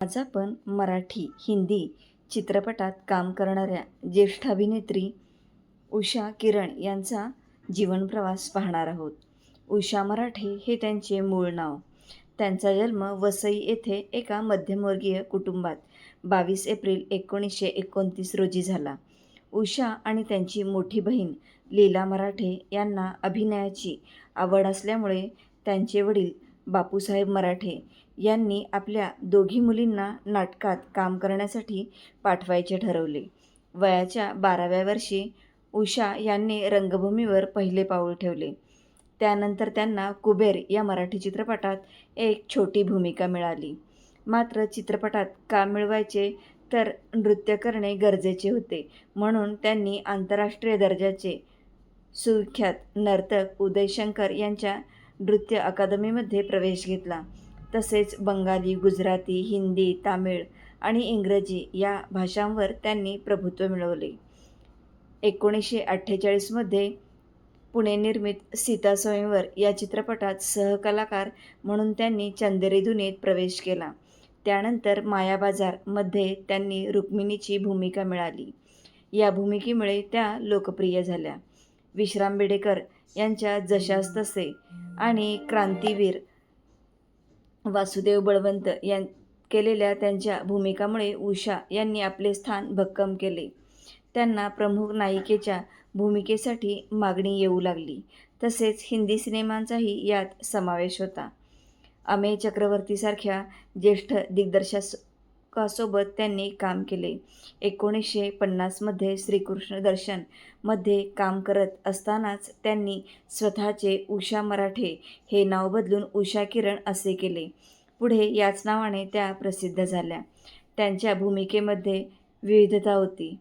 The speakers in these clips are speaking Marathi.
आज आपण मराठी हिंदी चित्रपटात काम करणाऱ्या ज्येष्ठ अभिनेत्री उषा किरण यांचा जीवनप्रवास पाहणार आहोत. उषा मराठे हे त्यांचे मूळ नाव. त्यांचा जन्म वसई येथे एका मध्यमवर्गीय कुटुंबात बावीस एप्रिल एकोणीसशे एकोणतीस रोजी झाला. उषा आणि त्यांची मोठी बहीण लीला मराठे यांना अभिनयाची आवड असल्यामुळे त्यांचे वडील बापूसाहेब मराठे यांनी आपल्या दोघी मुलींना नाटकात काम करण्यासाठी पाठवायचे ठरवले. वयाच्या बाराव्या वर्षी उषा यांनी रंगभूमीवर पहिले पाऊल ठेवले. त्यानंतर त्यांना कुबेर या मराठी चित्रपटात एक छोटी भूमिका मिळाली. मात्र चित्रपटात काम मिळवायचे तर नृत्य करणे गरजेचे होते. म्हणून त्यांनी आंतरराष्ट्रीय दर्जाचे सुविख्यात नर्तक उदयशंकर यांच्या नृत्य अकादमीमध्ये प्रवेश घेतला. तसेच बंगाली गुजराती हिंदी तामिळ आणि इंग्रजी या भाषांवर त्यांनी प्रभुत्व मिळवले. एकोणीसशे अठ्ठेचाळीसमध्ये पुणे निर्मित सीता स्वयंवर या चित्रपटात सहकलाकार म्हणून त्यांनी चंदेरी दुनीत प्रवेश केला. त्यानंतर मायाबाजारमध्ये त्यांनी रुक्मिणीची भूमिका मिळाली. या भूमिकेमुळे त्या लोकप्रिय झाल्या. विश्राम बेडेकर यांच्या जशास तसे आणि क्रांतीवीर वासुदेव बळवंत यां केलेल्या त्यांच्या भूमिकामुळे उषा यांनी आपले स्थान भक्कम केले. त्यांना प्रमुख नायिकेच्या भूमिकेसाठी मागणी येऊ लागली. तसेच हिंदी सिनेमांचाही यात समावेश होता. अमेय चक्रवर्तीसारख्या ज्येष्ठ दिग्दर्शक दिग्दर्शकासोबत त्यांनी काम केले. एकोणीसशे पन्नासमध्ये श्रीकृष्ण दर्शनमध्ये काम करत असतानाच त्यांनी स्वतःचे उषा मराठे हे नाव बदलून उषा किरण असे केले. पुढे याच नावाने त्या प्रसिद्ध झाल्या. त्यांच्या भूमिकेमध्ये विविधता होती.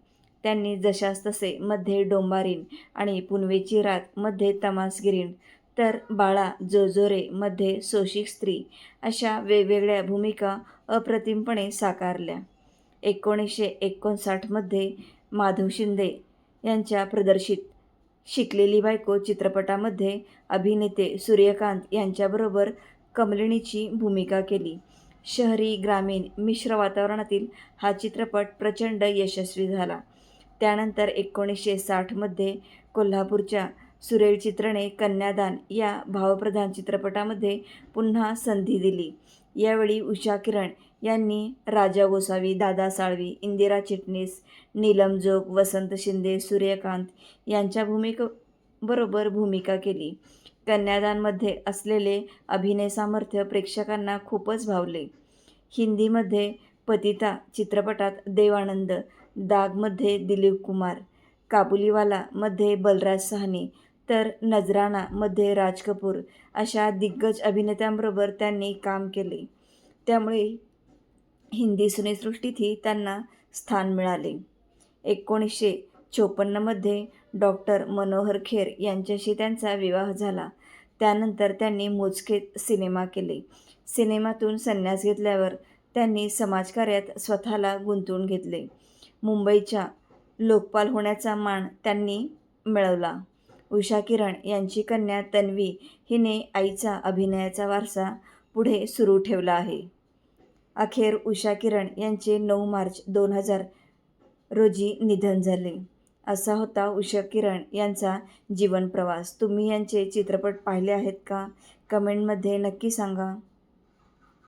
त्यांनी जशास तसे मध्ये डोंबारीन आणि पुनवेची रात मध्ये तमासगिरीण तर बाळा जोजोरे मध्ये सोशिक स्त्री अशा वेगवेगळ्या भूमिका अप्रतिमपणे साकारल्या. एकोणीसशे एकोणसाठमध्ये माधव शिंदे यांच्या प्रदर्शित शिकलेली बायको चित्रपटामध्ये अभिनेते सूर्यकांत यांच्याबरोबर कमलिनीची भूमिका केली. शहरी ग्रामीण मिश्र वातावरणातील हा चित्रपट प्रचंड यशस्वी झाला. त्यानंतर एकोणीसशे साठमध्ये कोल्हापूरच्या सुरेल चित्रणे कन्यादान या भावप्रधान चित्रपटामध्ये पुन्हा संधी दिली. यावेळी उषा किरण यांनी राजा गोसावी दादा साळवी इंदिरा चिटणीस नीलम जोग वसंत शिंदे सूर्यकांत यांच्या भूमिकेबरोबर भूमिका केली. कन्यादानमध्ये असलेले अभिनय सामर्थ्य प्रेक्षकांना खूपच भावले. हिंदीमध्ये पतिता चित्रपटात देवानंद दागमध्ये दिलीप कुमार काबुलीवालामध्ये बलराज साहनी तर नजराणामध्ये राज कपूर अशा दिग्गज अभिनेत्यांबरोबर त्यांनी काम केले. त्यामुळे हिंदी सिनेसृष्टीतही त्यांना स्थान मिळाले. एकोणीसशे चोपन्नमध्ये डॉक्टर मनोहर खेर यांच्याशी त्यांचा विवाह झाला. त्यानंतर त्यांनी मोजके सिनेमा केले. सिनेमातून संन्यास घेतल्यावर त्यांनी समाजकार्यात स्वतःला गुंतवून घेतले. मुंबईच्या लोकपाल होण्याचा मान त्यांनी मिळवला. उषा किरण यांची कन्या तन्वी हिने आईचा अभिनयाचा वारसा पुढे सुरू ठेवला आहे. अखेर उषा किरण यांचे नऊ मार्च दोन हजार रोजी निधन झाले. असा होता उषा किरण यांचा जीवनप्रवास तुम्ही यांचे चित्रपट पाहिले आहेत का? कमेंटमध्ये नक्की सांगा.